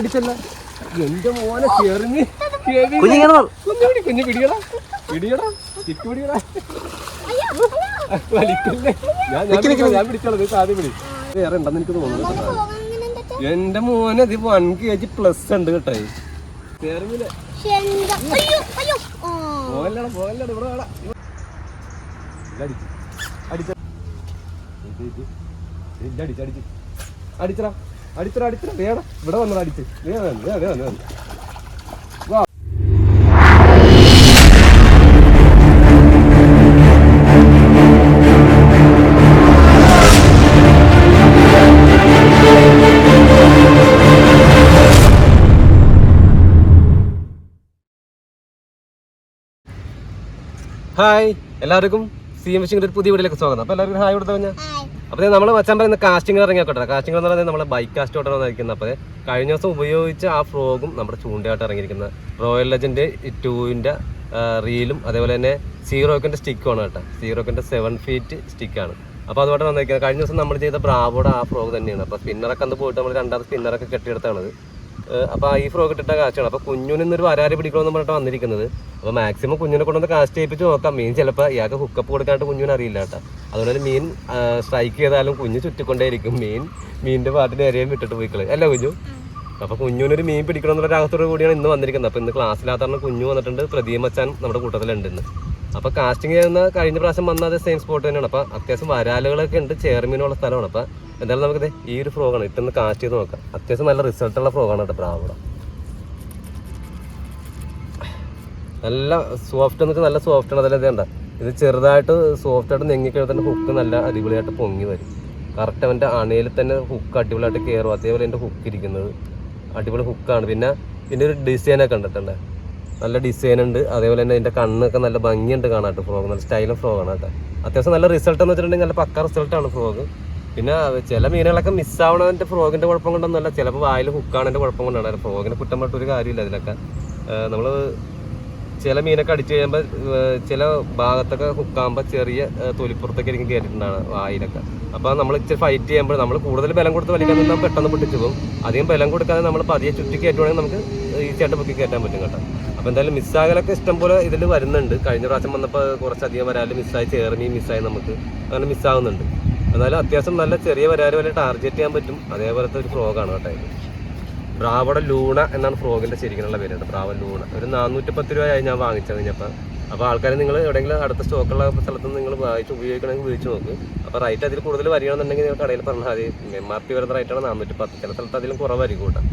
അടിച്ചല്ല എന്റെ മോനെ ചെറിഞ്ഞ്. കുഞ്ഞു പിടി കുഞ്ഞു പിടിയടാ. പിടിയടാ. ചിക്ക് വലിക്കല്ലേ. ഞാൻ ഞാൻ പിടിച്ചോളാം ആദ്യം പിടി. വേറെ ഉണ്ടെന്ന് എനിക്ക് തോന്നുന്നു. എന്റെ മോനെ ഇത് വൺ കെ ജി പ്ലസ് ഉണ്ട് കേട്ടോ. പോകല്ലടാ പോകല്ലടാ ഇവിടെ വേടാ. അടിച്ച് അടിച്ച്. അടിച്ചടാ. അടിച്ചടാ അടിത്തറ വേടാ ഇവിടെ വന്നത് അടിച്ച്. വേണം വേണം വേണം വേ വാ. ഹായ് എല്ലാവർക്കും സി എം ഫിഷിങ്ങിന്റെ ഒരു പുതിയ വീഡിയോയിലേക്ക് സ്വാഗതം. അപ്പോൾ എല്ലാവർക്കും ഹായ് കൊടുത്തു കഴിഞ്ഞാൽ അപ്പോൾ നമ്മൾ മച്ചാൻ പറയുന്ന കാസ്റ്റിംഗ് ഇറങ്ങിയാക്കട്ടെ. കാസ്റ്റിംഗ് എന്ന് പറയുന്നത് നമ്മൾ ബൈക്ക് കാസ്റ്റ് ഓട്ടാണ് ഇരിക്കുന്നത് അപ്പോൾ കഴിഞ്ഞ ദിവസം ഉപയോഗിച്ച ആ ഫ്രോഗും നമ്മുടെ ചൂണ്ടയായിട്ട് ഇറങ്ങിയിരിക്കുന്ന റോയൽ ലെജൻഡ് ടൂവിന്റെ റീലും അതേപോലെ തന്നെ സീറോക്കിന്റെ സ്റ്റിക്കുമാണ് കേട്ടോ. സീറോക്കിന്റെ സെവൻ ഫീറ്റ് സ്റ്റിക്കാണ് അപ്പോൾ അതുകൊണ്ട് വന്നിരിക്കുന്നത് കഴിഞ്ഞ ദിവസം നമ്മൾ ചെയ്ത ബ്രാവോടെ ആ ഫ്രോഗ് തന്നെയാണ്. അപ്പോൾ സ്പിന്നറൊക്കെ അന്ന് പോയിട്ട് നമ്മൾ രണ്ടാമത് സ്പിന്നറൊക്കെ കെട്ടിയെടുത്താണത് അപ്പോൾ ഈ ഫ്രോക്ക് ഇട്ടിട്ട കാസ്റ്റാണ് അപ്പോൾ കുഞ്ഞിന് ഇന്നൊരു വരാരി പിടിക്കണമെന്ന് പറഞ്ഞിട്ട് വന്നിരിക്കുന്നത്. അപ്പോൾ മാക്സിമം കുഞ്ഞിനെ കൊണ്ടൊന്ന് കാസ്റ്റ് ചെയ്യിപ്പിച്ച് നോക്കാം. മീൻ ചിലപ്പോൾ ഇയാൾക്ക് ഹുക്കപ്പ് കൊടുക്കാണ്ട് കുഞ്ഞിന് അറിയില്ല കേട്ടോ. അതുപോലെ മീൻ സ്ട്രൈക്ക് ചെയ്താലും കുഞ്ഞ് ചുറ്റിക്കൊണ്ടേയിരിക്കും. മീൻ മീനിന്റെ പാട്ടിന് എരയും വിട്ടിട്ട് പോയിക്കളെ. അല്ല കുഞ്ഞു? അപ്പൊ കുഞ്ഞുവിനൊരു മീൻ പിടിക്കണം എന്നുള്ള രാഗത്തോട് കൂടിയാണ് ഇന്ന് വന്നിരിക്കുന്നത്. അപ്പോൾ ഇന്ന് ക്ലാസ്സിലാത്ത കുഞ്ഞു വന്നിട്ടുണ്ട്. പ്രദീപ് നമ്മുടെ കൂട്ടത്തിലുണ്ട് ഇന്ന്. അപ്പൊ കാസ്റ്റിംഗ് ചെയ്യുന്ന കഴിഞ്ഞ പ്രാവശ്യം വന്നത് സെയിം സ്പോട്ട് തന്നെയാണ്. അപ്പൊ അത്യാവശ്യം വരാലുകളൊക്കെ ഉണ്ട്. ചേർമീനുള്ള സ്ഥലമാണ്. അപ്പൊ എന്തായാലും നമുക്ക് ഈ ഒരു ഫ്രോഗാണ് ഇട്ടൊന്ന് കാസ്റ്റ് ചെയ്ത് നോക്കാം. അത്യാവശ്യം നല്ല റിസൾട്ട് ഉള്ള ഫ്രോഗാണ് കേട്ടോ ബ്രാവ്ഡ നല്ല സോഫ്റ്റ് എന്ന് നല്ല സോഫ്റ്റ് ആണ്. അതല്ലേ ഇതേണ്ട ഇത് ചെറുതായിട്ട് സോഫ്റ്റ് ആയിട്ട് നെങ്ങിക്കഴിഞ്ഞാൽ തന്നെ ഹുക്ക് നല്ല അടിപൊളിയായിട്ട് പൊങ്ങി വരും. കറക്റ്റ് അവന്റെ അണയിൽ തന്നെ ഹുക്ക് അടിപൊളിയായിട്ട് കയറും അതേപോലെ എന്റെ ഹുക്ക് ഇരിക്കുന്നത് അടിപൊളി ഹുക്കാണ് പിന്നെ ഇതിന്റെ ഒരു ഡിസൈനൊക്കെ കണ്ടിട്ടുണ്ട്? നല്ല ഡിസൈൻ ഉണ്ട്. അതേപോലെ തന്നെ അതിന്റെ കണ്ണൊക്കെ നല്ല ഭംഗിയുണ്ട് കാണാട്ട് ഫ്രോഗ് നല്ല സ്റ്റൈലും ഫ്രോഗാണ് കേട്ടോ. അത്യാവശ്യം നല്ല റിസൾട്ട് എന്ന് വെച്ചിട്ടുണ്ടെങ്കിൽ നല്ല പക്ക റിസൾട്ടാണ് ഫ്രോഗ് പിന്നെ ചില മീനുകളൊക്കെ മിസ്സാവണതിന്റെ ഫ്രോഗിന്റെ കുഴപ്പം കൊണ്ടൊന്നുമല്ല. ചിലപ്പോൾ വായിൽ ഹുക്കാണതിന്റെ കുഴപ്പം കൊണ്ടാണ്. ഫ്രോഗിനെ കുറ്റം പറഞ്ഞിട്ട് ഒരു കാര്യമില്ല അതിലൊക്കെ. നമ്മൾ ചില മീനൊക്കെ അടിച്ചു കഴിയുമ്പോൾ ചില ഭാഗത്തൊക്കെ ഹുക്കാകുമ്പോൾ ചെറിയ തൊലിപ്പുറത്തൊക്കെ എനിക്ക് കയറിയിട്ടുണ്ടാണ് വായിലൊക്കെ. അപ്പോൾ നമ്മൾ ഇച്ചിരി ഫൈറ്റ് ചെയ്യുമ്പോൾ നമ്മൾ കൂടുതൽ ബലം കൊടുത്ത് വലിക്കാൻ നിന്നാൽ പെട്ടെന്ന് പൊട്ടിച്ചു പോകും. അധികം ബലം കൊടുക്കാതെ നമ്മൾ പതിയെ ചുറ്റി കയറ്റുവാണെങ്കിൽ നമുക്ക് ഈസിയായിട്ട് പൊക്കി കയറ്റാൻ പറ്റും കേട്ടോ. അപ്പോൾ എന്തായാലും മിസ്സാകലൊക്കെ ഇഷ്ടംപോലെ ഇതിൽ വരുന്നുണ്ട്. കഴിഞ്ഞ പ്രാവശ്യം വന്നപ്പോൾ കുറച്ചധികം വരാൽ മിസ്സായി ചേർമീൻ മിസ്സായി നമുക്ക് അങ്ങനെ മിസ്സാകുന്നുണ്ട് എന്നാലും അത്യാവശ്യം നല്ല ചെറിയ വരാൽ വരെ ടാർഗറ്റ് ചെയ്യാൻ പറ്റും. അതേപോലത്തെ ഒരു ഫ്രോഗാണ് കേട്ടോ ഇത്. ബ്രാവോടെ ലൂണ എന്നാണ് ഫ്രോഗിന്റെ ശരിക്കുള്ള പേര് ബ്രാവോ ലൂണ. ഒരു നാനൂറ്റി പത്ത് രൂപയായി ഞാൻ വാങ്ങിച്ചത് കഴിഞ്ഞപ്പോൾ അപ്പോൾ ആൾക്കാർ നിങ്ങൾ എവിടെയെങ്കിലും അടുത്ത സ്റ്റോക്കുള്ള സ്ഥലത്ത് നിങ്ങൾ വാങ്ങിച്ച് ഉപയോഗിക്കണമെങ്കിൽ ഉപയോഗിച്ച് നോക്ക്. അപ്പോൾ റൈറ്റ് അതിൽ കൂടുതൽ വരികയാണെന്നുണ്ടെങ്കിൽ നിങ്ങൾ കടയിൽ പറഞ്ഞാൽ മതി. എം ആർ പി വരുന്ന റേറ്റാണ് നാനൂറ്റി പത്ത് ചില സ്ഥലത്ത് അതിലും കുറവായിരിക്കും കൂട്ടാം.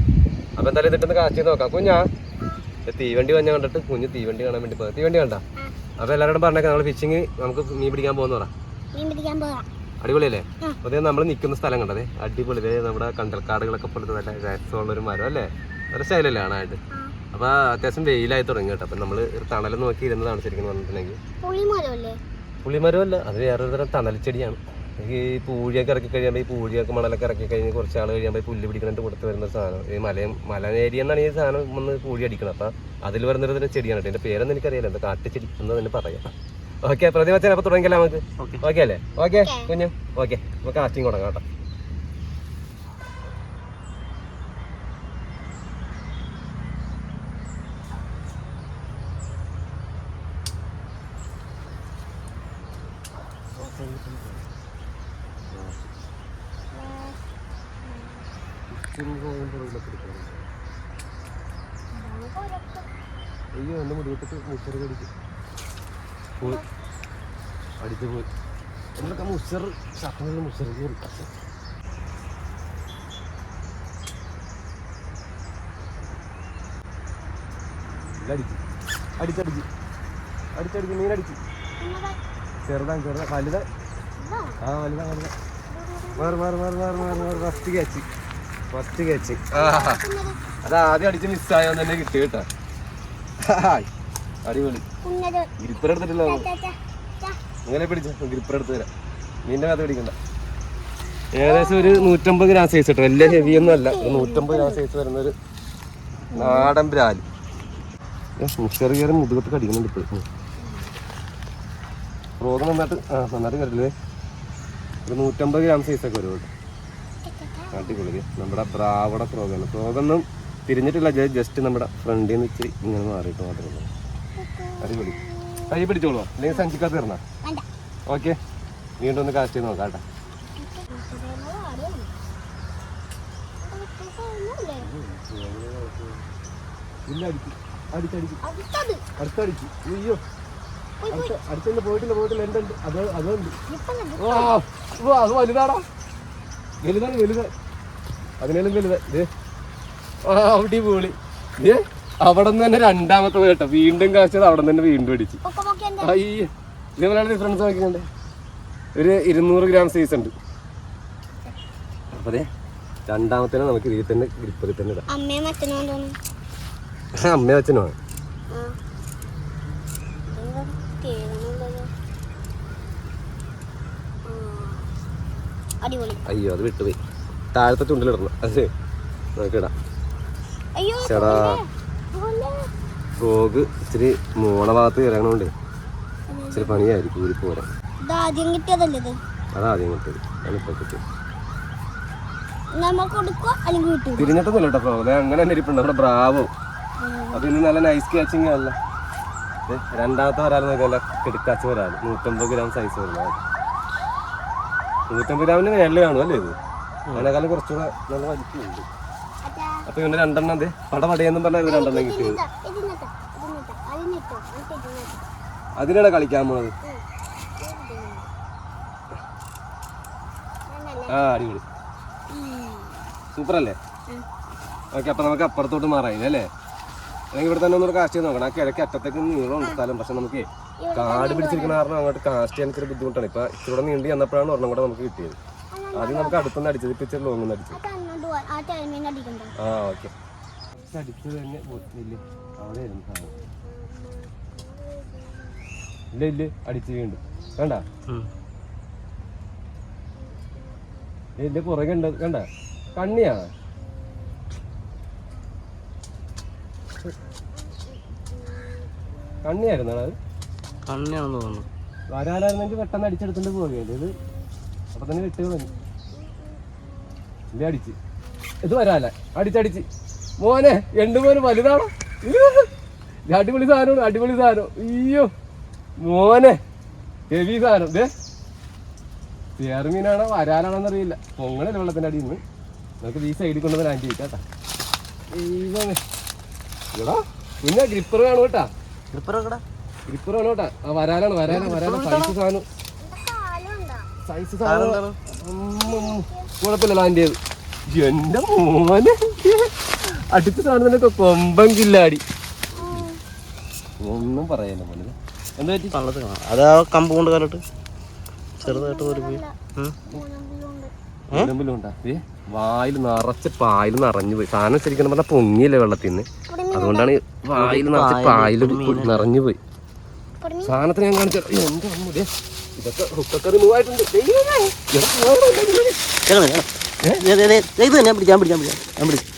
അപ്പോൾ എന്തായാലും ഇതിട്ടൊന്ന് കാശ് ചെയ്ത് നോക്കാം. കുഞ്ഞാ തീവണ്ടി വഞ്ഞ കണ്ടിട്ട് കുഞ്ഞ് തീവണ്ടി കാണാൻ വേണ്ടി പോയത്. തീവണ്ടി കണ്ട? അപ്പൊ എല്ലാവരോടും പറഞ്ഞേക്കാം നമ്മൾ ഫിഷിങ് നമുക്ക് മീൻ പിടിക്കാൻ പോകുന്ന പറ. അടിപൊളിയല്ലേ? അതേ നമ്മൾ നിൽക്കുന്ന സ്ഥലം കണ്ടതേ. അടിപൊളി. ഇതേ നമ്മുടെ കണ്ടൽക്കാടുകളൊക്കെ പോലത്തെ നല്ല രസമുള്ള ഒരു മരം അല്ലേ? ഒരു സ്റ്റൈലല്ലേ കാണാനായിട്ട്. അപ്പൊ അത്യാവശ്യം വെയിലായി തുടങ്ങി കേട്ടോ. അപ്പൊ നമ്മൾ ഒരു തണൽ നോക്കി ഇരുന്നതാണ് ശരിക്കും പറഞ്ഞിട്ടുണ്ടെങ്കിൽ. പുളിമരമല്ലേ? പുളിമരമല്ല അത് വേറൊരു തരം തണൽ ചെടിയാണ് ഈ പൂഴിയൊക്കെ ഇറക്കി കഴിയുമ്പോൾ ഈ പൂഴിയൊക്കെ മണലൊക്കെ ഇറക്കി കഴിഞ്ഞ് കുറച്ച് ആൾ കഴിയുമ്പോൾ ഈ പുല്ല് പിടിക്കണിട്ട് കൊടുത്ത് വരുന്ന സാധനം. ഈ മലയും മലനേരിയ ഏരിയ എന്നാണ് ഈ സാധനം വന്ന് പൂഴി അടിക്കണം അപ്പം അതിൽ വരുന്നൊരു ചെടിയാണ് കേട്ടോ. എന്റെ പേരൊന്നും എനിക്കറിയില്ല. എന്താ കാട്ടുചെടി എന്ന് തന്നെ പറയാം. ഓക്കെ പ്രതിമച്ചൻ അപ്പോൾ തുടങ്ങിയല്ലേ നമുക്ക്. ഓക്കെ. അല്ലേ? ഓക്കെ കുഞ്ഞു. ഓക്കെ നമുക്ക് കാസ്റ്റിംഗ് തുടങ്ങാം കേട്ടോ. അയ്യോ എന്റെ മുടിവിട്ടിട്ട് മുച്ചറ് കടിക്കും പോയി അടിച്ചു പോയി എന്നൊക്കെ മുച്ചർ ശക്തങ്ങൾ മുച്ചർ കയറി അടിച്ചു അടിച്ചടിച്ച് അടിച്ചടിച്ച് മീനടിച്ച് ചെറുതാണ് ചെറുതാണ് വലുതാ. ആ വലുതാ വലുതാ. മാറി മാറി മാറി മാറി മാറി മാറി. ഫസ്റ്റ് ക്യാച്ച് ഫസ്റ്റ് ക്യാച്ച് അത് ആദ്യം അടിച്ച് മിസ്സായോ തന്നെ കിട്ടി കേട്ടാ. അടിപൊളി. ഗ്രിപ്പർ എടുത്തിട്ടില്ല ഇങ്ങനെ പിടിച്ച. ഗ്രിപ്പർ എടുത്ത് തരാം. നിന്റെ കഥ പിടിക്കണ്ട. ഏകദേശം ഒരു നൂറ്റമ്പത് ഗ്രാം സൈസ് കേട്ടോ വലിയ ഹെവി ഒന്നും അല്ല. നൂറ്റമ്പത് ഗ്രാം സൈസ് വരുന്ന ഒരു നാടൻ ബ്രാൽ ചെറിയ കയറി മുതുകത്ത് കടിക്കുന്നുണ്ട് ഇപ്പോഴും. റോഗ് നന്നായിട്ട് ആ നന്നായിട്ട് കയറില്ലേ ഒരു നൂറ്റമ്പത് ഗ്രാം സൈസ് ഒക്കെ വരും കേട്ടോ അടിപൊളി. നമ്മുടെ ബ്രാവട ഫ്രോഗാണ് ഫ്രോഗൊന്നും തിരിഞ്ഞിട്ടില്ല. ജസ്റ്റ് നമ്മുടെ ഫ്രണ്ടിൽ നിന്ന് ഇച്ചിരി ഇങ്ങനെ മാറിയിട്ട് മാത്രമേ ഉള്ളൂ. അടിപൊളി. കൈ പിടിച്ചോളൂ. അല്ലെങ്കിൽ സഞ്ചിക്കാത്ത തീർന്ന. ഓക്കെ. വീണ്ടും ഒന്ന് കാസ്റ്റ് ചെയ്ത് നോക്കാം കേട്ടോ. ഇല്ല അടിച്ചു അടിച്ചടിച്ചു അടുത്തടിച്ചു അയ്യോ. അടുത്ത അടുത്തുണ്ട് പോയിട്ടില്ല പോയിട്ടില്ല. എന്തുണ്ട്? അത് അതുണ്ട് വാ, അത് വലുതാടാ. വലുതാണ് വലുത്. അതിനേലും വലുത്. അടിപൊളി. ദേ, അവിടെ നിന്ന് തന്നെ രണ്ടാമത്തെ കേട്ടോ. വീണ്ടും കാച്ചത് അവിടെ തന്നെ വീണ്ടും അടിച്ചു. ഇതേപോലെയാണ് അയ്യ ഇതേപോലെ ഡിഫറൻസ് നോക്കിക്കണ്ടേ. ഒരു ഇരുന്നൂറ് ഗ്രാം സൈസ് ഉണ്ട്. അപ്പതേ രണ്ടാമത്തേനെ നമുക്ക് ഇതിൽ തന്നെ ഗ്രിപ്പറിൽ തന്നെ ഇടാം. അമ്മയും അച്ഛനുമാണ് അയ്യോ അത് വിട്ടുപോയി. താഴത്തെ ചുണ്ടിലിടണം. അത് നോക്കിടാം. അയ്യോ ചേടാ. ഫോഗ് ഫ്രോഗ് ഇച്ചിരി മോണ ഭാഗത്ത് ഇറങ്ങണോണ്ട് ഇച്ചിരി പണിയായിരിക്കും ഊരി പോരാൻ. ഇത് ആദ്യം കിട്ടിയതല്ലേ ഇത്? അതാദ്യം കിട്ടിയത്. അതിപ്പോ കിട്ടി നമ്മൾ കൊടുക്കുക അല്ലെങ്കിൽ കിട്ടും തിരിഞ്ഞിട്ടൊന്നുമില്ല കേട്ടോ ഫ്രോഗ് അങ്ങനെ തന്നെ ഇരിപ്പുണ്ട്. നമ്മുടെ ബ്രാവോ. അപ്പൊ ഇന്ന് നല്ല നൈസ് കാച്ചിങ് അല്ല രണ്ടാമത്തെ വരാൽ നോക്കിയല്ല കിടക്കാച്ച വരാൽ നൂറ്റമ്പത് ഗ്രാം സൈസ് വരുന്നത്. നൂറ്റമ്പത് ഗ്രാമിന് മേളിൽ കാണും അല്ലേ ഇത്? അതിനേക്കാളും കുറച്ചുകൂടെ നല്ല വലിപ്പമുണ്ട് അപ്പൊ ഇവന് രണ്ടെണ്ണം അതെ. പട പടയെന്നും പറഞ്ഞാൽ ഇത് രണ്ടെണ്ണം കിട്ടിയത്. അതിനാണ് കളിക്കാൻ പോണത്. ആ അടിപൊളി. സൂപ്പർ അല്ലേ ഓക്കെ അപ്പൊ നമുക്ക് അപ്പുറത്തോട്ട് മാറാം ഇനി അല്ലേ? അല്ലെങ്കിൽ ഇവിടെ തന്നെ ഒന്നുകൂടെ കാസ്റ്റ് ചെയ്ത് നോക്കണം. ആ കിഴക്ക് അറ്റത്തേക്ക് നീളമുണ്ട് സ്ഥലം. പക്ഷെ നമുക്ക് കാട് പിടിച്ചിരിക്കുന്ന കാരണം അങ്ങോട്ട് കാസ്റ്റ് ചെയ്യാൻ ഇച്ചിരി ബുദ്ധിമുട്ടാണ്. ഇപ്പൊ ഇച്ചിരി നീണ്ടി വന്നപ്പോഴാണ് ഒരെണ്ണം കൂടെ നമുക്ക് കിട്ടിയത്. ആദ്യം നമുക്ക് അടുത്തുനിന്ന് അടിച്ചത് ഇപ്പൊ ഇച്ചിരി ലോങ് അടിച്ചു വീണ്ടും കണ്ട ആ ടൈമിന് അടിക്കണ്ട. ആ ഓക്കെ അടിച്ചത് തന്നെ ഇല്ല അവിടെ ആയിരുന്നു സാധനം. ഇല്ല ഇല്ല അടിച്ച് വീണ്ടും വേണ്ട ഇതിന്റെ പുറകെ ഉണ്ട്. കണ്ട? കണ്ണിയാ? കണ്ണിയായിരുന്നു അത്? കണ്ണിയാണെന്ന് തോന്നുന്നു. വരാലായിരുന്നെങ്കിൽ പെട്ടെന്ന് അടിച്ചെടുത്തിട്ട് പോവുകയല്ലേ ഇത് അപ്പൊ തന്നെ വിട്ട് കളഞ്ഞു ഇല്ല അടിച്ച്. ഇത് വരാല അടിച്ചടിച്ച് മോനെ രണ്ട് മോന് വലുതാണോ? അടിപൊളി സാധനമാണ് അടിപൊളി സാധനം. അയ്യോ. മോനെ ഹെവി സാധനം. ദേ. ചേർമീനാണോ വരാലാണോന്ന് അറിയില്ല. പൊങ്ങണല്ലേ വെള്ളത്തിന്റെ അടിയിൽ നിന്ന്. നമുക്ക് ഈ സൈഡിൽ കൊണ്ടുവന്ന് ആന്റി കേട്ടാ. ദൈവമേ. എടാ പിന്നെ ഗ്രിപ്പർ വേണം കേട്ടാ? ഗ്രിപ്പർ ഗ്രിപ്പർ വേണം കേട്ടാ? ആ വരാലാണ് വരാലാണ് വരാലാണ്. സാധനം. സൈസ് സാധനം. ചെയ്ത് എന്റെ മോനെ. അടുത്ത സാധനത്തിനൊക്കെ കൊമ്പൻ കില്ലാടി. ഒന്നും പറയാനില്ല മോനെ. എന്താ പറ്റി? അത് ആ കമ്പ് കൊണ്ട് കാലിട്ട് ചെറുതായിട്ട് ഒരു വായിൽ നിറച്ച് പായൽ നിറഞ്ഞു പോയി. സാധനം ശരിക്കും പറഞ്ഞാൽ പൊങ്ങിയില്ലേ വെള്ളത്തിൽ നിന്ന് അതുകൊണ്ടാണ് വായിൽ നിറച്ച് പായൽ നിറഞ്ഞു പോയി. സാധനത്തിന് ഞാൻ കാണിച്ചു എന്റെ അമ്മ ഇതൊക്കെ ഹുക്കൊക്കെ റിമൂവ് ആയിട്ടുണ്ട് ഇത് തന്നെ പിടിക്കാം ഞാൻ പിടിച്ചു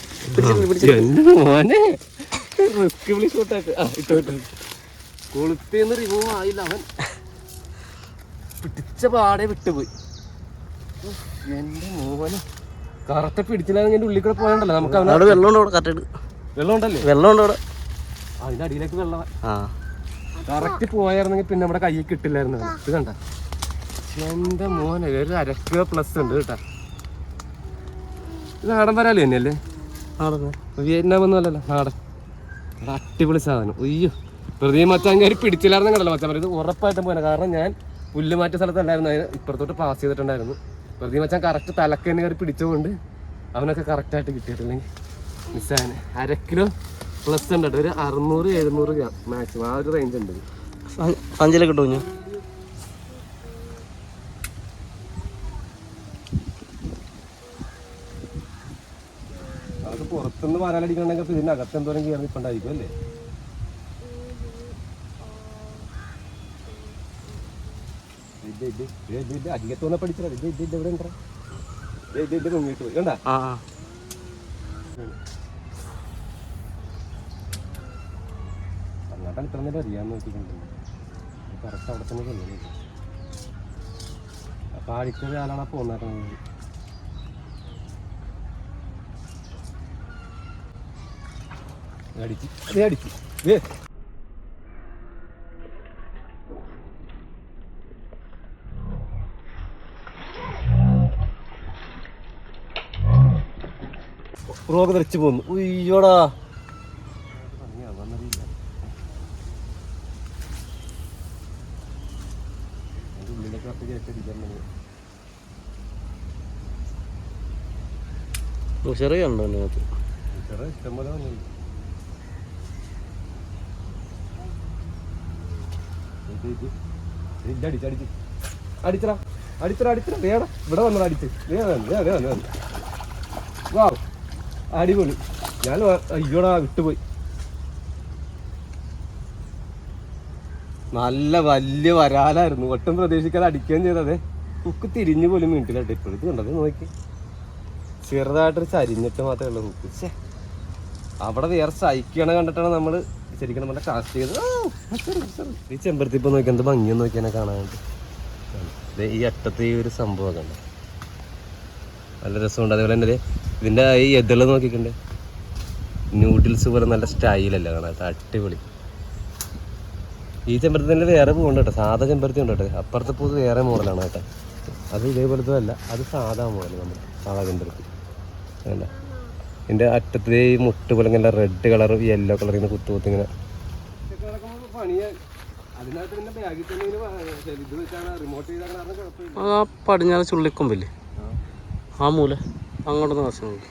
കൊളുത്തിന്ന് റിമൂവ് ആയില്ല അവൻ. പിടിച്ച പാടെ വിട്ടുപോയി. എന്റെ മോനെ. കറക്റ്റ് പിടിച്ചില്ലാന്ന് എന്റെ ഉള്ളിൽ കൂടെ പോയണ്ടല്ലോ? നമുക്ക് വെള്ളം വെള്ളം ഉണ്ടല്ലേ വെള്ളം ഉണ്ടോ അതിന്റെ അടിയിലേക്ക് വെള്ളം ആ. കറക്റ്റ് പോയായിരുന്നെങ്കിൽ പിന്നെ നമ്മുടെ കയ്യിൽ കിട്ടില്ലായിരുന്നു. ഇത് കണ്ട? എന്റെ മോനെ ഒരു അരക്കിലോ പ്ലസ് ഉണ്ട് കേട്ടാ. ഇത് നാടൻ വരാൽ തന്നെയല്ലേ? നടന്നു വിയറ്റ്നാം ഒന്നും അല്ലല്ലോ നാടൻ. അടിപൊളി സാധനം. അയ്യോ വെറുതെ മച്ചാൻ കയറി പിടിച്ചില്ലായിരുന്നു കണ്ടല്ലോ മച്ചാൻ പറയുന്നത്. ഇത് ഉറപ്പായിട്ടും പോലെ കാരണം ഞാൻ പുല്ല് മാറ്റ സ്ഥലത്തല്ലായിരുന്നു. അതിന് ഇപ്പുറത്തോട്ട് പാസ് ചെയ്തിട്ടുണ്ടായിരുന്നു. വെറുതെ മച്ചാൻ കറക്റ്റ് തലക്കന്നെ കയറി പിടിച്ചുകൊണ്ട് അവനൊക്കെ കറക്റ്റായിട്ട് കിട്ടിയിട്ടില്ലെങ്കിൽ. മിസ്സാണ് അര കിലോ പ്ലസ് ഉണ്ട് കേട്ടോ. ഒരു അറുന്നൂറ് എഴുന്നൂറ് ഗ്രാം മാക്സിമം ആ ഒരു റേഞ്ച് ഉണ്ട്. സഞ്ചില കിട്ടും ഞാൻ അത് പുറത്തുനിന്ന് വരാലടിക്കണമെങ്കിൽ ഇതിന്റെ അകത്ത് എന്തോരം കയറി അല്ലേ? അധികത്തോന്നെ പഠിച്ചിട്ടില്ല ഇത് ഇത് ഇത് എവിടെ ഉണ്ടോ ഇത് മുങ്ങിട്ട് പോയി. കണ്ടാ? അങ്ങോട്ടാണ് ഇത്ര നേരം അറിയാൻ നോക്കിയിട്ടുണ്ടെങ്കിൽ കറക്റ്റ് അവിടെ തന്നെ തന്നെ അപ്പം അടിച്ച ആളാണ് അപ്പൊ ഒന്നാക്കുന്നത് അടിച്ച് ദേ റോഗ് തെറിച്ച് പോന്നു ഉയ്യോടാ. അതിനകത്ത് ഇഷ്ടംപോലെ വന്നില്ല അടിച്ചടിച്ച് അടിച്ചടാ അടിച്ചടാ അടിച്ചടാ. വേടാ ഇവിടെ വന്നത് അടിച്ച്. വാ. അടിപൊളി. ഞാൻ അയ്യോടാ വിട്ടുപോയി. നല്ല വലിയ വരാലായിരുന്നു. ഒട്ടും പ്രതീക്ഷിക്കാതെ അടിക്കുകയും ചെയ്തതെ. കുക്ക് തിരിഞ്ഞു പോലും വീട്ടിലായിട്ട് ഇപ്പോഴത്തെ കണ്ടത് നോക്കി. ചെറുതായിട്ടൊരു ചരിഞ്ഞിട്ട് മാത്രമേ ഉള്ളൂ. ഹുക്ക് ഛേ അവിടെ വേറെ സ്ട്രൈക്ക് കണ്ടിട്ടാണ് നമ്മൾ ശരിക്കും നമ്മുടെ കാസ്റ്റ് ചെയ്ത്. ഈ ചെമ്പരത്തി ഇപ്പൊ നോക്കി എന്ത് ഭംഗിയെന്ന് നോക്കിയാൽ കാണാനായിട്ട് ഈ അറ്റത്ത് ഈ ഒരു സംഭവം കണ്ട? നല്ല രസമുണ്ട്. അതേപോലെ തന്നെ ഇതിന്റെ ഈ എതിൾ നോക്കിക്കണ്ടേ? നൂഡിൽസ് പോലെ നല്ല സ്റ്റൈലല്ല കാണാൻ അടിപൊളി. ഈ ചെമ്പരത്തി തന്നെ വേറെ പോകുന്നുണ്ട് കേട്ടോ. സാധാ ചെമ്പരത്തി ഉണ്ട് കേട്ടോ. അപ്പുറത്തെ പൂ വേറെ മോഡലാണ് കേട്ടോ. അത് ഇതേപോലത്തെ അല്ല. അത് സാധാ മോഡൽ നമ്മുടെ സാധാ ചെമ്പരത്തി. അല്ല? ഇതിന്റെ അറ്റത്ത് ഈ മുട്ട് പോലെ ഇങ്ങനെ റെഡ് കളർ യെല്ലോ കളർ ഇങ്ങനെ കുത്തു കുത്തി ഇങ്ങനെ. ആ പടിഞ്ഞാറ് ചുള്ളിക്കൊമ്പില്ലേ? ആ മൂല അങ്ങോട്ടൊന്ന് നാശം നോക്കി.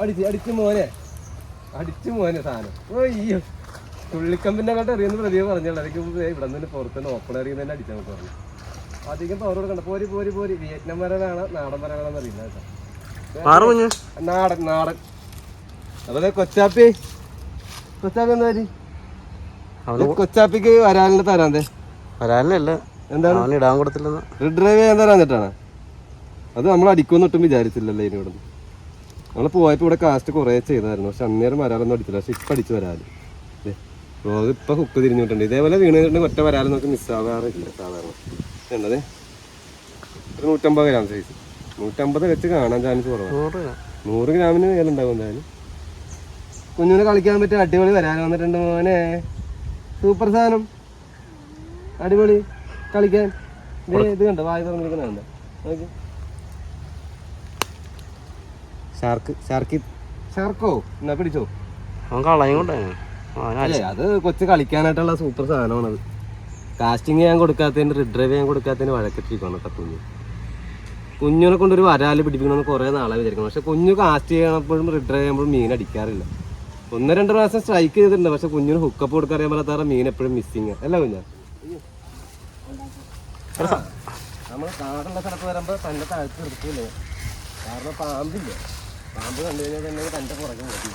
അടിച്ച് അടിച്ച് മോനെ. അടിച്ച് മോനെ സാധനം. അയ്യോ തുള്ളിക്കമ്പിന്റെ അങ്ങോട്ട് എറിയുന്ന പ്രതിയെ പറഞ്ഞല്ലോ അതൊക്കെ ഇവിടെ നിന്ന് പുറത്ത് നിന്ന് ഓപ്പൺ എറിയുന്ന തന്നെ അടിച്ചാൽ നമുക്ക് പറഞ്ഞു. അധികം പവർ കൊടുക്കണ്ട. പോരി പോരി പോരി. വിയറ്റ്നാം വരവാണ് നാടൻ വരവാണെന്ന് അറിയില്ല കേട്ടോ. നാടൻ നാടൻ. അതെ കൊച്ചാപ്പി. കൊച്ചാപ്പി എന്താ കൊച്ചാപ്പിക്ക് വരാനുള്ള തരാന്തേ വരാനല്ല എന്താണ്? ഇടാൻ കൊടുത്തില്ലെന്ന്. റിഡ് ഡ്രൈവ് ചെയ്യാൻ തരാന്നിട്ടാണ്. അത് നമ്മൾ അടിക്കുമെന്ന് ഒട്ടും വിചാരിച്ചില്ലല്ലോ ഇനി ഇവിടെ നമ്മൾ പോയപ്പോൾ ഇവിടെ കാസ്റ്റ് കുറേ ചെയ്തായിരുന്നു. പക്ഷെ അന്നേരം വരാലൊന്നും അടിച്ചില്ല. പക്ഷെ ഇപ്പം അടിച്ച് വരാൽ റോഗ് ഇപ്പം ഹുക്ക് തിരിഞ്ഞിട്ടുണ്ട് ഇതേപോലെ വീണിട്ടുണ്ടെങ്കിൽ ഒറ്റ വരാലും നമുക്ക് മിസ്സാവാറില്ല സാധാരണ. ഉണ്ടത് ഒരു നൂറ്റമ്പത് ഗ്രാം സൈസ് നൂറ്റമ്പത് വെച്ച് കാണാൻ ചാൻസ് കുറവാണ്. നൂറ് ഗ്രാമിന് മേലുണ്ടാവും എന്തായാലും. കുഞ്ഞിനെ കളിക്കാൻ പറ്റിയ അടിപൊളി വരാൻ വന്നിട്ടുണ്ട് മോനെ. സൂപ്പർ സാധനം. അടിപൊളി. കളിക്കാൻ. ഇത് കണ്ടോ? വായ തുറന്നിരിക്കുന്നുണ്ട് നോക്കി. ഷാർക്ക് ഷാർക്കി ഷാർക്കോ എന്നാ പിടിച്ചോ? അവൻ കളയും കൊണ്ടാണ് അത് കൊച്ചു കളിക്കാനായിട്ടുള്ള സൂപ്പർ സാധനമാണത്. കാസ്റ്റിംഗ് ചെയ്യാൻ കൊടുക്കാത്തതിന് റിഡ് ഡ്രൈവ് ചെയ്യാൻ കൊടുക്കാത്തതിന് വഴക്കെത്തിരിക്കണം കേട്ടോ കുഞ്ഞു. കുഞ്ഞിനെ കൊണ്ടൊരു വരാൽ പിടിപ്പിക്കണമെന്ന് കുറേ നാളെ വിചാരിക്കണം പക്ഷെ കുഞ്ഞു കാസ്റ്റ് ചെയ്യണപ്പോഴും റിഡ് ഡ്രൈവ് ചെയ്യുമ്പോഴും മീൻ അടിക്കാറില്ല. ഒന്ന് രണ്ട് പ്രാവശ്യം സ്ട്രൈക്ക് ചെയ്തിട്ടുണ്ട് പക്ഷെ കുഞ്ഞിന് ഹുക്കപ്പ് കൊടുക്കാൻ പറ്റാത്ത മീൻ എപ്പോഴും മിസ്സിങ് അല്ല കുഞ്ഞ? നമ്മൾ കാടുള്ള സ്ഥലത്ത് വരുമ്പോൾ തന്നെ താഴ്ത്തി നിർത്തില്ലേ കാരണം പാമ്പില്ല? പാമ്പ് കണ്ടു കഴിഞ്ഞാൽ തന്നെ തന്റെ പുറകെ പോയി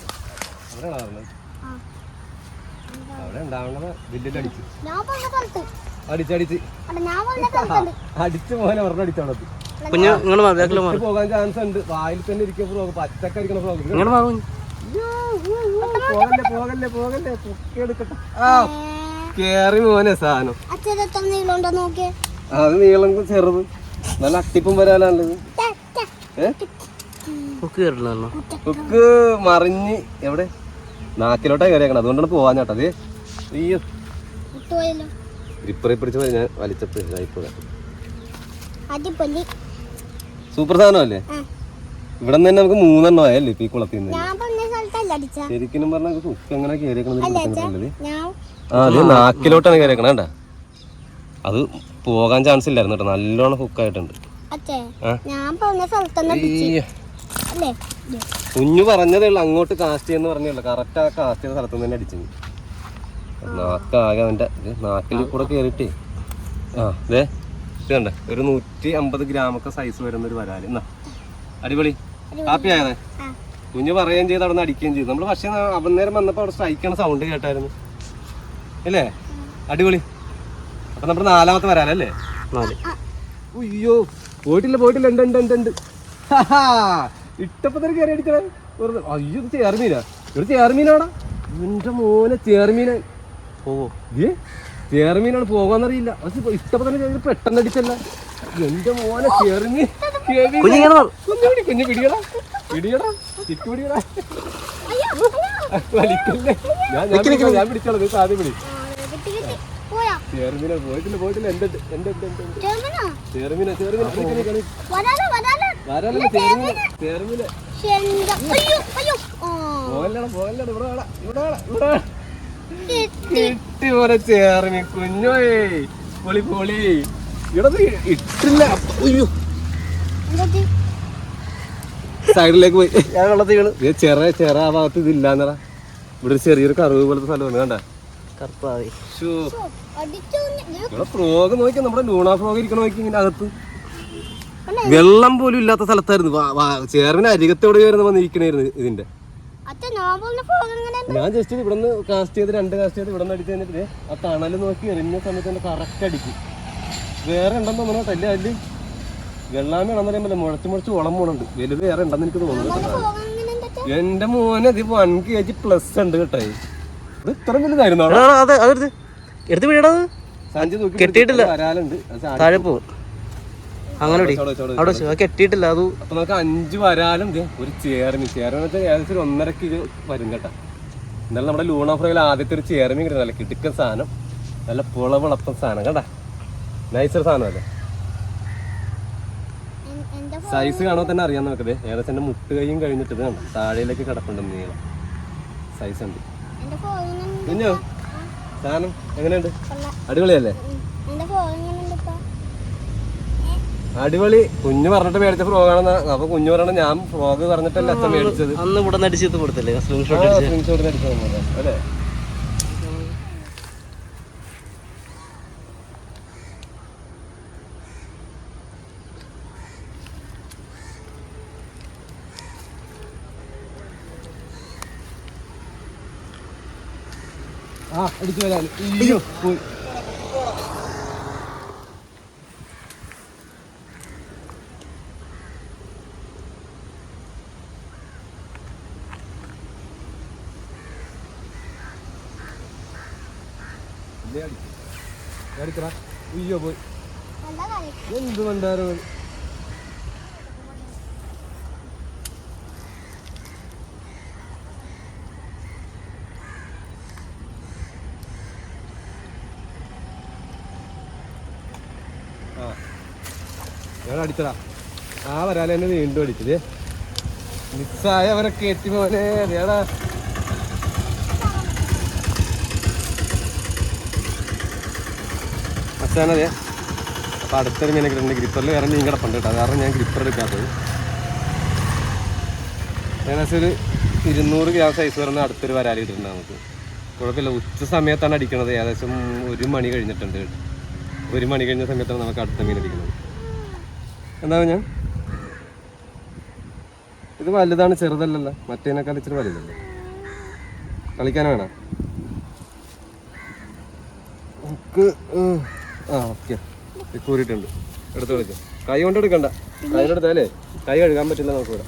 അവിടെയാണ് പറഞ്ഞത് ആ. അവിടെ ഉണ്ടാവണത് സ്ഥലത്ത് അടിച്ചടിച്ച് അടിച്ച് പോലെ പറഞ്ഞ കുഞ്ഞ് മാറി. പോകാൻ ചാൻസ് ഉണ്ട്. വായിൽ തന്നെ ഫ്രോഗ് പച്ചക്ക ഫ്രോഗ് ഇങ്ങനെ മാറും പോകല്ലേ പോകല്ലേ പോകല്ലേ. പൊക്കി എടുക്കട്ടെ. ആ കേറി മോനെ സാധനം. അത് നീളം ചെറുത്. നല്ല അട്ടിപ്പും ടാ. ഏ? ഒക്കെ മറിഞ്ഞ് എവിടെ? നാക്കിലോട്ടാ കയറിയേക്കണം അതുകൊണ്ടാണ് പോവാൻ ചേട്ടാ അതെ അയ്യോ ഇപ്പറേ പിടിച്ച് ഞാൻ വലിച്ചപ്പോ സൂപ്പർ സാധനമല്ലേ അല്ലേ? ഇവിടെ നിന്ന് തന്നെ നമുക്ക് മൂന്നെണ്ണം ആയല്ലേ ഇപ്പൊ ഈ കുളത്തിൽ നിന്ന്? ശരിക്കും പറഞ്ഞാൽ സുഖം എങ്ങനെ കയറിയേക്കണത് ആ അത് നാക്കിലോട്ടാണ് കയറിയേക്കണ കണ്ടാ? അത് പോകാൻ ചാൻസ് ഇല്ലായിരുന്നു കേട്ടോ. നല്ലോണം ഹുക്കായിട്ടുണ്ട്. ഞാൻ അല്ലേ? കുഞ്ഞു പറഞ്ഞതേ ഉള്ളു അങ്ങോട്ട് കാസ്റ്റ് ചെയ്യുന്ന പറഞ്ഞുള്ളൂ കറക്റ്റ് ആ കാസ്റ്റ് ചെയ്ത സ്ഥലത്ത് തന്നെ അടിച്ചു നാക്കാകെ അവന്റെ ഇത് നാക്കിൽ കൂടെ കേറിട്ടേ ആ ദേ ഇത് കണ്ടേ? ഒരു നൂറ്റി അമ്പത് ഗ്രാമൊക്കെ സൈസ് വരുന്ന ഒരു വരാൽ. എന്നാ അടിപൊളി. ഹാപ്പി ആയതേ? കുഞ്ഞ് കുഞ്ഞു പറയുകയും ചെയ്ത് അവിടെ നിന്ന് അടിക്കുകയും ചെയ്തു. നമ്മൾ പക്ഷേ അവൻ നേരം വന്നപ്പോൾ അവിടെ സ്ട്രൈക്കണ സൗണ്ട് കേട്ടായിരുന്നു. അല്ലേ? അടിപൊളി. അപ്പൊ നമ്മുടെ നാലാമത്തെ വരാലല്ലേ നാല്. അയ്യോ പോയിട്ടില്ല പോയിട്ടില്ല. ഉണ്ട് ഉണ്ട് ഉണ്ട് ഉണ്ട് ഹാഹാ. ഇട്ടപ്പോ തന്നെ കയറി അടിക്കണേ വെറുതെ അയ്യോ ഇത് ചേർമീനാ ഇവിടെ ചേർമീനാടാ എന്റെ മോനെ ചേർമീന പോവോ ഏ ചേർമീനാണ് പോകാന്നറിയില്ല. പക്ഷെ ഇഷ്ടപ്പെട്ട കയറി പെട്ടെന്ന് അടിച്ചല്ല. എന്റെ മോനെ ചേർമീൻ കുഞ്ഞു പിടി കുഞ്ഞു പിടിയടാ. പിടിയടാ. ചിക്ക് അയ്യോ വലിക്കല്ലേ. ഞാൻ ഞാൻ ഞാൻ പിടിച്ചോളാം. നീ സാധ്യ പിടി. ചെറുമിനെ പോയിട്ടില്ല പോയിട്ടില്ല. എന്റെ എന്റെ ചേർമീന ചേർമീന ചെറുമനോ ചെറുമിനെ കിട്ടി. കിട്ടി പോലെ ചേർമി കുഞ്ഞോയേ. പൊളി പൊളി. ഇവിടെ ഇട്ടില്ല. അയ്യോ. സൈഡിലേക്ക് പോയി. ഞാൻ വെള്ളത്തിൽ വീണ് ചെറിയ ചെറ ആ ഭാഗത്ത് ഇതില്ലാന്നറ ഇവിടെ ഒരു ചെറിയൊരു കറുവ് പോലത്തെ സ്ഥലം വന്നു കണ്ട. കറുപ്പാതി അടിച്ചു ഇവിടെ ഫ്രോഗ് നോക്കി നമ്മുടെ ലൂണ ഫ്രോഗ് ഇരിക്കണ നോക്കി ഇങ്ങനെ അകത്ത്. വെള്ളം പോലും ഇല്ലാത്ത സ്ഥലത്തായിരുന്നു. ചേർന്ന് അരികത്തോടെ വരുന്ന വന്നിരിക്കണായിരുന്നു ഇതിന്റെ. ഞാൻ ജസ്റ്റ് ഇവിടെ നിന്ന് കാസ്റ്റ് ചെയ്ത് രണ്ട് കാസ്റ്റ് ചെയ്ത് ഇവിടെ നിന്ന് അടിച്ച് കഴിഞ്ഞിട്ട് ദേ ആ തണൽ നോക്കി എറിഞ്ഞ സമയത്ത് എന്റെ കറക്റ്റ് അടിക്കും. വേറെ ഉണ്ടെന്ന് തോന്നുന്നു തല്ല് തല്ല്. വെള്ളാമി ആണെന്ന് പറയുമ്പോൾ മുഴച്ച് മുഴച്ച് വളം പോണുണ്ട്. വലുത് വേറെ ഉണ്ടെന്ന് എനിക്ക് തോന്നുന്നു എന്റെ മോനെ ഇത് വൺ കെ ജി പ്ലസ് ഉണ്ട് കേട്ടോ. ഇത് ഇത്ര വലുതായിരുന്നു? എടുത്ത് വീടാ സഞ്ചി നോക്കി കെട്ടിയിട്ടില്ല. താഴെ പോകും അങ്ങനെ അവിടെ അത് കെട്ടിയിട്ടില്ല അത് അപ്പൊ നമുക്ക് അഞ്ച് വരാലും ദേ ഒരു ചേർമി ചേർമി വെച്ചാൽ ഏകദേശം ഒന്നരക്ക് ഒന്നര കിലോ വരും കേട്ടോ. എന്നാലും നമ്മുടെ ലൂണ ഫ്രൈയിൽ ആദ്യത്തെ ഒരു ചേർമി കിട്ടും. നല്ല കിടുക്കൻ സാധനം. നല്ല പുളവിളപ്പൻ സാധനം കേട്ടാ. നൈസർ സാധനം അല്ലേ സൈസ് കാണുമ്പോൾ തന്നെ അറിയാൻ നോക്കത് ഏകദേശം എന്റെ മുട്ട് കൈയും കഴിഞ്ഞിട്ട് ഇത് കണ്ടോ? താഴേലേക്ക് കിടപ്പുണ്ട് നീളം. സൈസ് ഉണ്ട്. പിന്നെയോ സാധനം എങ്ങനെയുണ്ട്? അടിപൊളിയല്ലേ? അടിപൊളി. കുഞ്ഞു പറഞ്ഞിട്ട് മേടിച്ച ഫ്രോഗ് ആണെന്ന്. അപ്പൊ കുഞ്ഞു പറഞ്ഞ ഞാൻ ഫ്രോഗ് പറഞ്ഞിട്ടല്ല അച്ഛൻ മേടിച്ചത്? അന്ന് ഇവിടെ അടിച്ച് കൊടുത്തില്ലേ. അല്ലേ? ആ അടിച്ചു വരാൻ. അയ്യോ പോയി. അടിക്കടാ പോയി. എന്താ മണ്ടാരോ ആ. ഞാൻ അടിച്ചടാ. ആ വരാലെന്നെ വീണ്ടും അടിച്ചത്. മിസ്സായ അവരെ കയറ്റി മോനെ. അതേടാ. അച്ഛനതെ അപ്പോൾ അടുത്തൊരു മീനെ കിട്ടുന്നുണ്ട് ഗ്രിപ്പറിൽ വേറെ മീൻ കിടപ്പുണ്ട് കേട്ടോ. കാരണം ഞാൻ ഗ്രിപ്പർ എടുക്കാത്തത് ഏകദേശം ഒരു ഇരുന്നൂറ് ഗ്രാം സൈസ് വരുന്ന അടുത്തൊരു വരാലി കിട്ടുന്നുണ്ട് നമുക്ക്. കുഴപ്പമില്ല. ഉച്ച സമയത്താണ് അടിക്കുന്നത് ഏകദേശം ഒരു മണി കഴിഞ്ഞിട്ടുണ്ട്. ഒരു മണി കഴിഞ്ഞ സമയത്താണ് നമുക്ക് അടുത്ത മീൻ അടിക്കുന്നത്. എന്താ ഞാൻ ഇത് വലുതാണ് ചെറുതല്ലല്ലോ. മറ്റേനേക്കാൾ ഇച്ചിരി വലുതല്ല? കളിക്കാൻ വേണം? നമുക്ക് ആ ഓക്കെ. കൂറിയിട്ടുണ്ട് എടുത്ത് കളിക്കാം കൈ കൊണ്ട് എടുക്കണ്ട. കൈയിലെടുത്താലേ കൈ കഴുകാൻ പറ്റില്ല നമുക്ക് ഇവിടെ.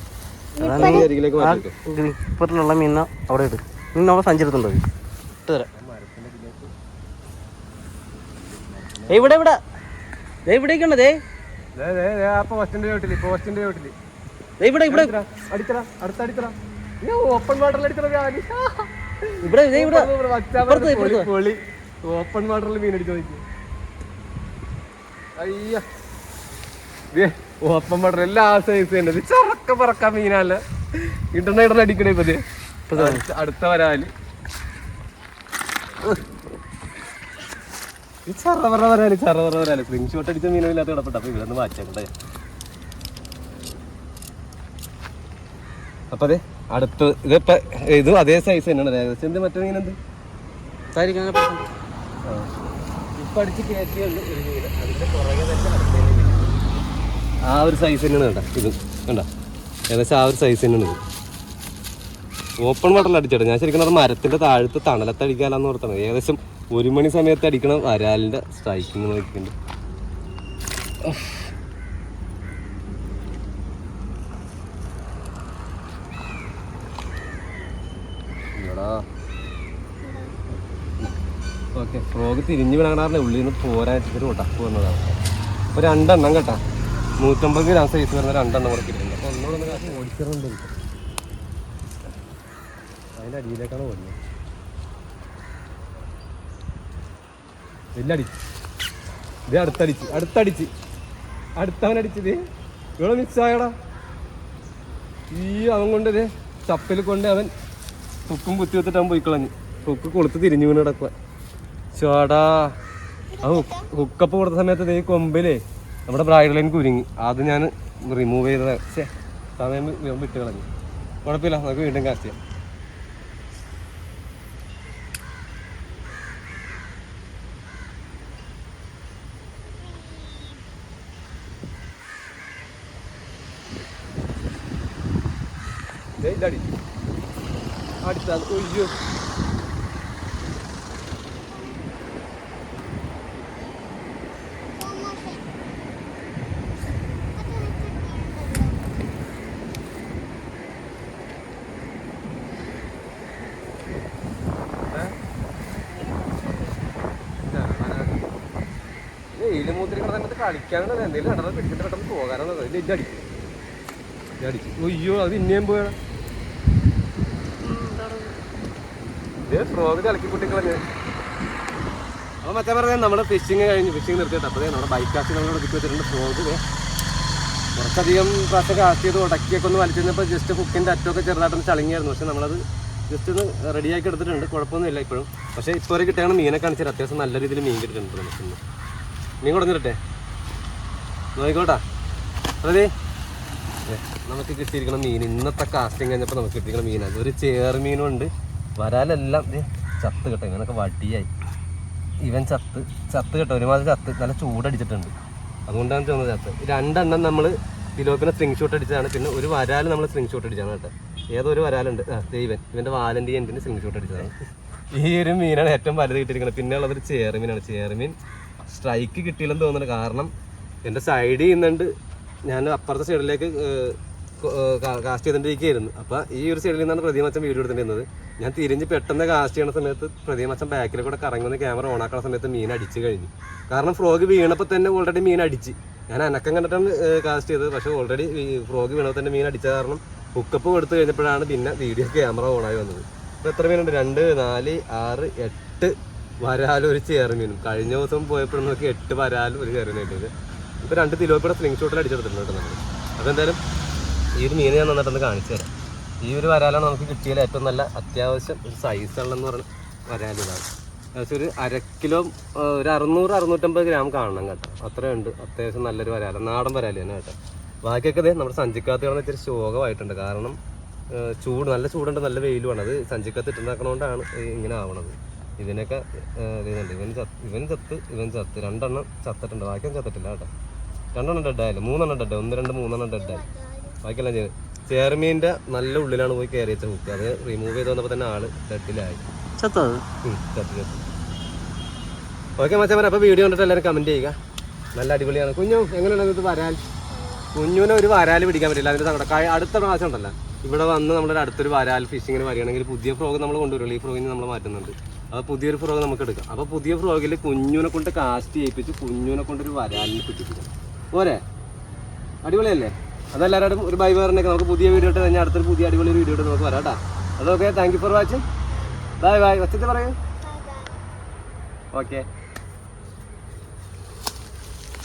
ഗ്രിപ്പറിലുള്ള മീന അവിടെ ഇട്ട് മീൻ അവിടെ സഞ്ചരിത്തുണ്ടോ ഇട്ട് തരാം. ഇവിടെ ഇവിടെ. ദേ ഇവിടേക്ക് ദേ. ഇവിടെ ഇവിടെ. അടുത്ത ഓപ്പൺ വാട്ടറിൽ അടിച്ചടാ വ്യാലി ഇവിടെ ദേ ഇവിടെ. പൊളി പൊളി. ഓപ്പൺ വാട്ടറിൽ മീൻ അടിച്ചു നോക്കി അയ്യ. ഒപ്പം വാട്ടർ എല്ലാ സൈസ് തന്നെ ഇത് ചറക്ക പറക്ക മീനല്ല. ഇടണ ഇടണ അടിക്കണേ ഇപ്പത്. അടുത്ത- വരാൽ. ചറ പറ വരാൽ ചറ പറ വരാൽ. സ്ക്രീൻഷോട്ട് അടിച്ച മീനില്ലാത്ത കിടപ്പട്ട അപ്പൊ ഇവിടെ നിന്ന് അപ്പൊ അതെ അടുത്ത് ഇതിപ്പോ ഇതും അതേ സൈസ് തന്നെയാണ് ഏകദേശം എന്ത്? മറ്റേ മീനെന്ത്. ഇപ്പൊ അടിച്ച് കയറ്റിയുള്ളൂ ആ ഒരു സൈസ് തന്നെയാണ് കേട്ടോ ഇത് കണ്ട? ഏകദേശം ആ ഒരു സൈസ് തന്നെയാണ് ഇത്. ഓപ്പൺ വാട്ടറിൽ അടിച്ചേട്ടാ. ഞാൻ ശരിക്കും പറഞ്ഞാൽ മരത്തിന്റെ താഴത്ത് തണലത്ത് അടിക്കാലെന്ന് ഓർത്താണ് ഏകദേശം ഒരു മണി സമയത്ത് അടിക്കണ വരാലിന്റെ സ്ട്രൈക്കിങ് നോക്കിയിട്ടുണ്ട് ഓക്കെ ഫ്രോഗ് തിരിഞ്ഞ് വിളങ്ങാറില്ല ഉള്ളിൽ നിന്ന് ഒരു ഉടപ്പ് വന്നതാണ്. അപ്പോൾ രണ്ടെണ്ണം കേട്ടാ. നൂറ്റമ്പത് ഗ്രാം സൈസ് വരുന്ന രണ്ടെണ്ണം കൂടെ കിട്ടുന്നുണ്ട് അപ്പോൾ ഒന്നുകൂടെ ഒന്ന് കാശ് ഓടിച്ചിട്ടുണ്ട് അതിന്റെ അടിയിലേക്കാണ് ഓടുന്നത് വലിയ അടിച്ച് ഇത് അടുത്തടിച്ച് അടുത്തടിച്ച്. അടുത്തവനടിച്ചത് ഇവിടെ മിസ്സായടാ ഈ അവൻ കൊണ്ട് ഇത് ചപ്പൽ കൊണ്ട് അവൻ തുക്കും കുത്തി വെത്തിട്ട് അവൻ പോയി കളഞ്ഞു ഹുക്ക് കൊളുത്ത് തിരിഞ്ഞു വീണ് കിടക്കുക ചേടാ. ആ ഹുക്കപ്പ് കൊടുത്ത സമയത്ത് ഈ കൊമ്പിലേ നമ്മുടെ ബ്രൈഡ് ലൈൻ കുരുങ്ങി. അത് ഞാൻ റിമൂവ് ചെയ്തത്. സമയം വിട്ട് കളഞ്ഞു. കുഴപ്പമില്ല നമുക്ക് വീണ്ടും കാസ്റ്റ് ചെയ്യാം ദേ ഇതടി അടുത്ത ഒയ്യോ എലിമൂത്തിരി കിടന്നിട്ട് കളിക്കാനുള്ളത് എന്തെങ്കിലും കണ്ടത് പിടിച്ചിട്ട് പെട്ടെന്ന് പോകാനാണ് ഇത് ഇതടിക്കും ഇതടിക്കും അയ്യോ അത് ഇന്നേം പോയാണ്. ഇത് ഫ്രോഗ് കളിക്കി പൊട്ടിക്കളഞ്ഞ്. അപ്പോൾ മറ്റേ പറഞ്ഞാൽ നമ്മുടെ ഫിഷിങ് കഴിഞ്ഞ് ഫിഷിങ് നിർത്തിയിട്ട് അപ്പോഴേ നമ്മുടെ ബൈക്ക് കാസ്റ്റ് നമ്മൾ ഒതുക്കി വെച്ചിട്ടുണ്ട് ഫ്രോഗ് കുറച്ചധികം പ്രാവശ്യം കാസ്റ്റ് ചെയ്ത് ഉടക്കിയൊക്കെ ഒന്ന് വലിച്ചിരുന്നപ്പോൾ ജസ്റ്റ് കുക്കിന്റെ അറ്റമൊക്കെ ചെറുതായിട്ടൊന്ന് ചളിങ്ങിയായിരുന്നു. പക്ഷെ നമ്മളത് ജസ്റ്റ് ഒന്ന് റെഡിയാക്കി എടുത്തിട്ടുണ്ട്. കുഴപ്പമൊന്നുമില്ല ഇപ്പോഴും. പക്ഷേ ഇപ്പോൾ വരെ കിട്ടിയാണ് മീനൊക്കെ കാണിച്ചാൽ അത്യാവശ്യം നല്ല രീതിയിൽ മീൻ കിട്ടിയിട്ടുണ്ട് നമുക്കിന്ന് മീൻ കൊടുത്തിട്ടെ നോയിക്കോട്ടാ അതെ നമുക്ക് കിട്ടിയിരിക്കുന്ന മീൻ ഇന്നത്തെ കാസ്റ്റിംഗ് കഴിഞ്ഞപ്പോൾ നമുക്ക് കിട്ടിയിരിക്കുന്ന മീനാണ് ഒരു ചേർമീനുണ്ട് വരാലെല്ലാം ദേ ചത്ത് കിട്ടും. ഇങ്ങനൊക്കെ വടിയായി. ഇവൻ ചത്ത്. ചത്ത് കിട്ടും. ഒരുമാതിരി ചത്ത്. നല്ല ചൂടടിച്ചിട്ടുണ്ട്. അതുകൊണ്ടാണ് തോന്നുന്നത് ചത്ത്. രണ്ടെണ്ണം നമ്മൾ തിലോപ്പിനെ സ്ട്രിങ് ഷോട്ട് അടിച്ചതാണ്. പിന്നെ ഒരു വരാൽ നമ്മൾ സ്ട്രിങ് ഷോട്ട് അടിച്ചതാണ് കേട്ടോ. ഏതോ ഒരു വരാലുണ്ട്. ആ ദൈവൻ ഇവന്റെ വാലന്റെ എന്റെ സ്ട്രിങ് ഷോട്ട് അടിച്ചതാണ്. ഈ ഒരു മീനാണ് ഏറ്റവും വലുത് കിട്ടിയിരിക്കുന്നത്. പിന്നെ ഉള്ളത് ഒരു ചേർമീനാണ് ചേറുമീൻ സ്ട്രൈക്ക് കിട്ടിയില്ലെന്ന് തോന്നുന്നുണ്ട്. കാരണം എന്റെ സൈഡിൽ നിന്നുണ്ട് ഞാൻ അപ്പുറത്തെ സൈഡിലേക്ക് കാസ്റ്റ് ചെയ്തുകൊണ്ടിരിക്കുകയായിരുന്നു അപ്പോൾ ഈ ഒരു സൈഡിൽ നിന്നാണ് പ്രതിമച്ചം വീഡിയോ എടുത്തിട്ടുണ്ടായിരുന്നത്. ഞാൻ തിരിഞ്ഞ് പെട്ടെന്ന് കാസ്റ്റ് ചെയ്യുന്ന സമയത്ത് പ്രതിമച്ചം ബാക്കിൽ കൂടെ കറങ്ങുന്ന ക്യാമറ ഓൺ ആക്കുന്ന സമയത്ത് മീൻ അടിച്ച് കഴിഞ്ഞു. കാരണം ഫ്രോഗ് വീണപ്പോൾ തന്നെ ഓൾറെഡി മീൻ അടിച്ച്. ഞാൻ അനക്കം കണ്ടിട്ടാണ് കാസ്റ്റ് ചെയ്തത്. പക്ഷേ ഓൾറെഡി ഫ്രോഗ് വീണപ്പോൾ തന്നെ മീൻ അടിച്ച കാരണം ഹുക്കപ്പ് കൊടുത്തു കഴിഞ്ഞപ്പോഴാണ് പിന്നെ വീഡിയോ ക്യാമറ ഓണായി വന്നത്. ഇപ്പോൾ എത്ര മീനുണ്ട്? രണ്ട് നാല് ആറ് എട്ട് വരാലും ഒരു ചേർമീനും കഴിഞ്ഞ ദിവസം പോയപ്പോഴും നോക്കി എട്ട് വരാലും ഒരു ചേർമീനായിട്ടുണ്ട് ഇപ്പോൾ രണ്ട് തിലോപ്പിയുടെ സ്ലിംഗ് ഷോട്ടിൽ അടിച്ചെടുത്തിട്ടുണ്ട് നമ്മൾ അപ്പോൾ എന്തായാലും ഈ ഒരു മീൻ ഞാൻ നന്നായിട്ടൊന്ന് കാണിച്ചു തരാം. ഈ ഒരു വരാലാണ് നമുക്ക് കിട്ടിയ ഏറ്റവും നല്ല അത്യാവശ്യം ഒരു സൈസുള്ളതെന്ന് പറഞ്ഞ വരാലിതാണ് ഏകദേശം ഒരു അര കിലോ ഒരു അറുന്നൂറ് അറുന്നൂറ്റമ്പത് ഗ്രാം കാണണം കേട്ടോ. അത്രയുണ്ട് അത്യാവശ്യം നല്ലൊരു വരാല നാടൻ വരാൽ തന്നെ കേട്ടോ. ബാക്കിയൊക്കെ ഇതേ നമ്മുടെ സഞ്ചിക്കാത്ത കിടന്ന് ഇച്ചിരി ശോകമായിട്ടുണ്ട്. കാരണം ചൂട് നല്ല ചൂടുണ്ട് നല്ല വെയിലുമാണ് അത് സഞ്ചിക്കാത്ത ഇട്ടുണ്ടാക്കണോണ്ടാണ് ഇങ്ങനെ ആവണത്. ഇതിനൊക്കെ ഇതുണ്ട്. ഇവൻ ചത്ത് ഇവൻ ചത്ത് ഇവൻ ചത്ത്. രണ്ടെണ്ണം ചത്തിട്ടുണ്ട്. ബാക്കിയൊന്നും ചത്തിട്ടില്ല കേട്ടോ. രണ്ടെണ്ണം ഡെഡായില്ല മൂന്നെണ്ണം ഡെഡ് ഒന്ന് രണ്ട് മൂന്നെണ്ണം ഡെഡായി ബാക്കിയെല്ലാം ചെയ്ത്. ചേർമീന്റെ നല്ല ഉള്ളിലാണ് പോയി കയറി വെച്ച ഹുക്ക് അത് റിമൂവ് ചെയ്ത് വന്നപ്പോൾ തന്നെ ആൾ ഡെഡിലായി ചത്തോ ചത്ത് ഓക്കെ മച്ചാൻ അപ്പോൾ വീഡിയോ കണ്ടിട്ട് എല്ലാവരും കമന്റ് ചെയ്യുക. നല്ല അടിപൊളിയാണ്. കുഞ്ഞു എങ്ങനെയാണ് ഇത് വരാൽ? കുഞ്ഞുവിനെ ഒരു വരാൽ പിടിക്കാൻ പറ്റില്ല. അതിന്റെ സങ്കടം അടുത്ത പ്രാവശ്യം ഉണ്ടല്ലോ. ഇവിടെ വന്ന് നമ്മുടെ അടുത്തൊരു വരാൽ ഫിഷിങ്ങിന് വരികയാണെങ്കിൽ പുതിയ ഫ്രോഗ് നമ്മൾ കൊണ്ടുവരുള്ളൂ ഈ ഫ്രോഗിന് നമ്മൾ മാറ്റുന്നുണ്ട്. അപ്പോൾ പുതിയൊരു ഫ്രോഗ് നമുക്ക് എടുക്കാം അപ്പോൾ പുതിയ ഫ്രോഗിൽ കുഞ്ഞുനെ കൊണ്ട് കാസ്റ്റ് ചെയ്യിപ്പിച്ച് കുഞ്ഞുവിനെ കൊണ്ടൊരു വരാലിനെ പിടിപ്പിക്കാം. പോരെ? അടിപൊളിയല്ലേ? അതെല്ലാവരും ഒരു ബൈ പറഞ്ഞേക്കാം. നമുക്ക് പുതിയ വീഡിയോ ഇട്ട് കഴിഞ്ഞാൽ അടുത്തൊരു പുതിയ അടിപൊളി വീഡിയോ ഇട്ട് നമുക്ക് വരാം കേട്ടോ. അതൊക്കെ thank you for watching bye bye വച്ചിട്ട് പറയൂ. ഓക്കെ